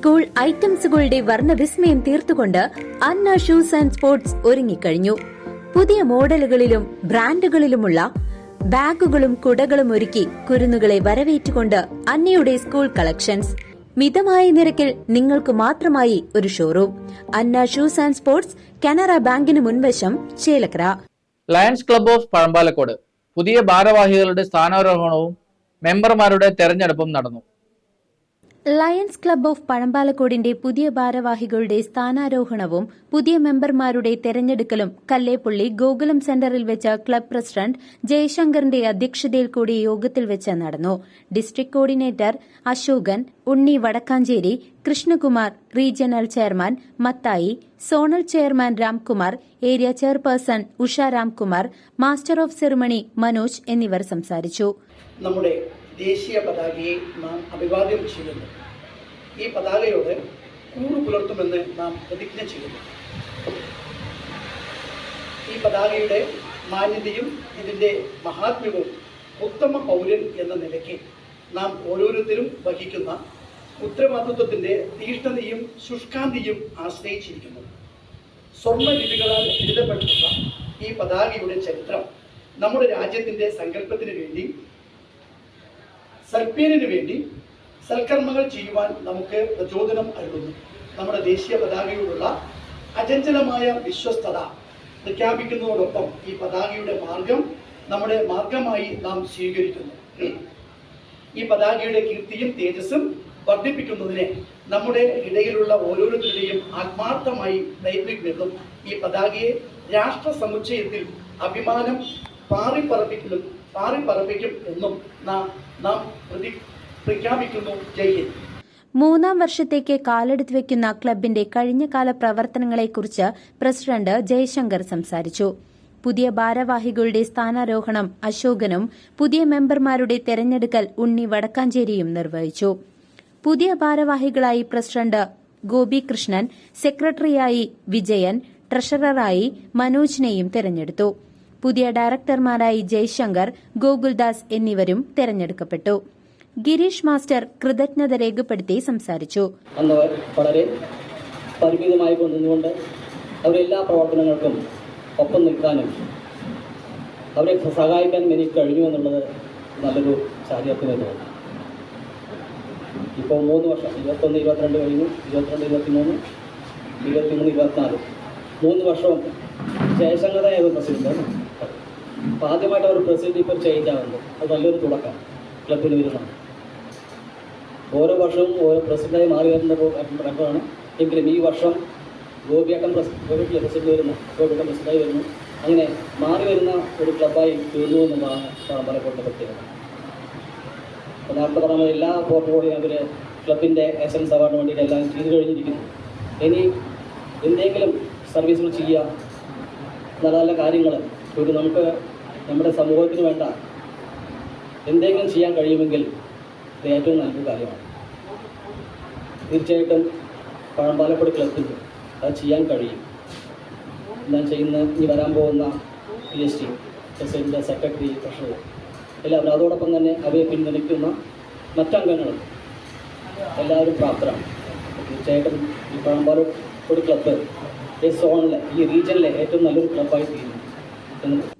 School ഐറ്റംസുകളുടെ വർണവിസ്മയം തീർത്തുകൊണ്ട് അന്ന ഷൂസ് ആൻഡ് സ്പോർട്സ് ഒരുങ്ങിക്കഴിഞ്ഞു. പുതിയ മോഡലുകളിലും ബ്രാൻഡുകളിലുമുള്ള ബാഗുകളും കുടകളും ഒരുക്കി കുരുന്നുകളെ വരവേറ്റുകൊണ്ട് അന്നയുടെ സ്കൂൾ കളക്ഷൻസ്. മിതമായ നിരക്കിൽ നിങ്ങൾക്ക് മാത്രമായി ഒരു showroom. Anna shoes and sports Canara ബാങ്കിന് മുൻവശം Chelakkara. Lions club of Pazhampalakode. പുതിയ ഭാരവാഹികളുടെ സ്ഥാനാരോഹണവും മെമ്പർമാരുടെ തെരഞ്ഞെടുപ്പും നടന്നു. ലയൺസ് ക്ലബ്ബ് ഓഫ് പഴമ്പാലക്കോടിന്റെ പുതിയ ഭാരവാഹികളുടെ സ്ഥാനാരോഹണവും പുതിയ മെമ്പർമാരുടെ തെരഞ്ഞെടുക്കലും കല്ലേപ്പുള്ളി ഗോകുലം സെന്ററിൽ വെച്ച ക്ലബ് പ്രസിഡന്റ് ജയശങ്കറിന്റെ അധ്യക്ഷതയിൽ കൂടി യോഗത്തിൽ വെച്ച് നടന്നു. District coordinator Ashokan Unni Vadakkanchery Krishnakumar regional chairman Mathai zonal chairman Ramkumar area chairperson Usha Ramkumar master of ceremony Manoj എന്നിവർ സംസാരിച്ചു. ദേശീയ പതാകയെ നാം അഭിവാദ്യം ചെയ്യുന്നു. ഈ പതാകയോട് കൂറു പുലർത്തുമെന്ന് നാം പ്രതിജ്ഞ ചെയ്യുന്നു. ഈ പതാകയുടെ മാന്യതയും ഇതിന്റെ മഹാത്മ്യവും ഉത്തമ പൗരൻ എന്ന നിലയ്ക്ക് നാം ഓരോരുത്തരും വഹിക്കുന്ന ഉത്തരവാദിത്വത്തിന്റെ തീഷ്ണതയും ശുഷ്കാന്തിയും ആശ്രയിച്ചിരിക്കുന്നു. സ്വർണ ലിപികളാൽ എഴുതപ്പെട്ടിട്ടുള്ള ഈ പതാകയുടെ ചരിത്രം നമ്മുടെ രാജ്യത്തിന്റെ സങ്കല്പത്തിന് വേണ്ടി സൽപ്പേരിന് വേണ്ടി സൽക്കർമ്മങ്ങൾ ചെയ്യുവാൻ നമുക്ക് പ്രചോദനം നൽകുന്നു നമ്മുടെ ദേശീയ പതാകയോടുള്ള അചഞ്ചലമായ വിശ്വസ്തത പ്രഖ്യാപിക്കുന്നതോടൊപ്പം ഈ പതാകയുടെ മാർഗം നമ്മുടെ മാർഗമായി നാം സ്വീകരിക്കുന്നു. ഈ പതാകയുടെ കീർത്തിയും തേജസ്സും വർദ്ധിപ്പിക്കുന്നതിന് നമ്മുടെ ഇടയിലുള്ള ഓരോരുത്തരുടെയും ആത്മാർത്ഥമായി പ്രയത്നിക്കുമെന്നും ഈ പതാകയെ രാഷ്ട്ര സമുച്ചയത്തിൽ അഭിമാനം പാറിപ്പറപ്പിക്കും എന്നും നാം പ്രഖ്യാപിക്കുന്നു. ജയ് മൂന്നാം വർഷത്തേക്ക് കാലെടുത്ത് വെക്കുന്ന ക്ലബിന്റെ കഴിഞ്ഞകാല പ്രവർത്തനങ്ങളെക്കുറിച്ച് പ്രസിഡന്റ് ജയശങ്കർ സംസാരിച്ചു. പുതിയ ഭാരവാഹികളുടെ സ്ഥാനാരോഹണം അശോകനും പുതിയ മെമ്പർമാരുടെ തെരഞ്ഞെടുക്കൽ ഉണ്ണി വടക്കാഞ്ചേരിയും നിർവഹിച്ചു. പുതിയ ഭാരവാഹികളായി പ്രസിഡന്റ് ഗോപികൃഷ്ണൻ സെക്രട്ടറിയായി വിജയൻ ട്രഷററായി മനോജിനെയും തെരഞ്ഞെടുത്തു. പുതിയ ഡയറക്ടർമാരായി ജയശങ്കർ ഗോകുൽദാസ് എന്നിവരും തെരഞ്ഞെടുക്കപ്പെട്ടു. ഗിരീഷ് മാസ്റ്റർ കൃതജ്ഞത രേഖപ്പെടുത്തി സംസാരിച്ചു. അന്ന് വളരെ പരിമിതമായി എല്ലാ പ്രവർത്തനങ്ങൾക്കും ഒപ്പം നിൽക്കാനും അവരെ സഹായിക്കാനും എനിക്ക് കഴിഞ്ഞു എന്നുള്ളത് നല്ലൊരു തോന്നുന്നു ഇപ്പോൾ മൂന്ന് വർഷം ഇരുപത്തൊന്ന് ഇരുപത്തിരണ്ട് കഴിഞ്ഞു ഇരുപത്തിരണ്ട് ഇരുപത്തിമൂന്ന് ഇരുപത്തിമൂന്ന് ഇരുപത്തിനാല്. മൂന്ന് വർഷവും ജയശങ്കറായിരുന്നു പ്രസിഡന്റ് അപ്പോൾ ആദ്യമായിട്ട് അവർ പ്രസിഡന്റ് ഇപ്പോൾ ചേഞ്ച് ആകുന്നത് അത് നല്ലൊരു തുടക്കം. ക്ലബിന് വരുന്നതാണ് ഓരോ വർഷവും ഓരോ പ്രസിഡന്റായി മാറി വരുന്ന റെക്കോർഡാണ് എങ്കിലും ഈ വർഷം ഗോപിയാട്ടം ഗോപിയുടെ പ്രസിഡന്റ് വരുന്നു? ഗോപിയാട്ടം പ്രസിഡന്റായി വരുന്നു. അങ്ങനെ മാറി വരുന്ന ഒരു ക്ലബായി തീർന്നു എന്നുള്ളതാണ് പലപ്പോഴത്തെ പ്രത്യേകത. അപ്പോൾ നേരത്തെ പറഞ്ഞ എല്ലാ പോർട്ടുഫോളിയും അവർ ക്ലബിന്റെ എസൻസ് അവാർഡിന് വേണ്ടിയിട്ട് എല്ലാം ചെയ്തു കഴിഞ്ഞിരിക്കുന്നു. ഇനി എന്തെങ്കിലും സർവീസുകൾ ചെയ്യുക നല്ല നല്ല കാര്യങ്ങൾ. ഒരു നമുക്ക് നമ്മുടെ സമൂഹത്തിന് വേണ്ട എന്തെങ്കിലും ചെയ്യാൻ കഴിയുമെങ്കിൽ ഇത് ഏറ്റവും നല്ലൊരു കാര്യമാണ്. തീർച്ചയായിട്ടും പഴമ്പാലക്കുടി ക്ലബിന് അത് ചെയ്യാൻ കഴിയും. ഞാൻ ചെയ്യുന്ന ഇനി വരാൻ പോകുന്ന P S T president secretary treasurer എല്ലാവരും അതോടൊപ്പം തന്നെ അവയെ പിന്തുണയ്ക്കുന്ന മറ്റംഗങ്ങളും എല്ലാവരും പ്രാപ്തരാണ്. തീർച്ചയായിട്ടും ഈ പഴമ്പാലക്കുടി ക്ലബ്ബ് ഈ സോണിലെ ഈ റീജിയനിലെ ഏറ്റവും നല്ലൊരു ക്ലബ്ബായി തീരുന്നു. എന്ന്